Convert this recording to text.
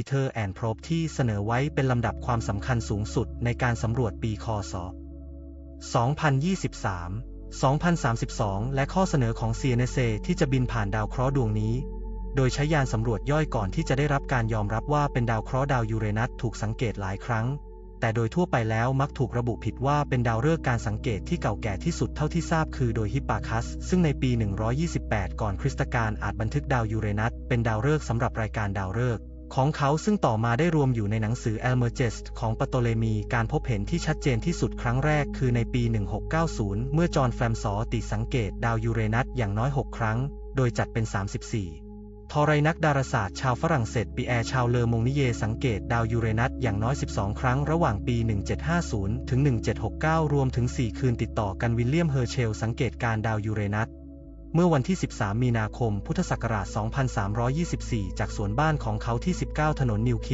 Peter and Probe ที่เสนอไว้เป็นลำดับความสำคัญสูงสุดในการสำรวจปีคศ 2023 2032 และข้อเสนอของ CNSA ที่จะบินผ่านดาวเคราะห์ดวงนี้ โดยใช้ยานสำรวจย่อยก่อนที่จะได้รับการยอมรับว่าเป็นดาวเคราะห์ดาวยูเรนัสถูกสังเกตหลายครั้ง แต่โดยทั่วไปแล้วมักถูกระบุผิดว่าเป็นดาวฤกษ์การสังเกตที่เก่าแก่ที่สุดเท่าที่ทราบคือโดยฮิปปาคัส ซึ่งในปี 128 ก่อนคริสตกาลอาจบันทึกดาวยูเรนัสเป็นดาวฤกษ์สำหรับรายการดาวฤกษ์ ของเขาซึ่งต่อมาได้รวมอยู่ในหนังสือ Almagest ของปโตเลมี การพบเห็นที่ชัดเจนที่สุดครั้งแรกคือในปี 1690 เมื่อจอห์นแฟมสอติสังเกตดาวยูเรนัสอย่างน้อย 6 ครั้ง โดยจัดเป็น 34 ทอไรนักดาราศาสตร์ชาวฝรั่งเศสปีแอร์ชาวเลอมงนิเยสังเกตดาวยูเรนัสอย่างน้อย 12 ครั้งระหว่างปี 1750 ถึง 1769 รวมถึง 4 คืนติดต่อกันวิลเลียมเฮอร์เชลสังเกตการดาวยูเรนัส เมื่อวันที่ 13 มีนาคม พุทธศักราช 2324 จากสวนบ้านของเขาที่ 19 ถนนนิวคิ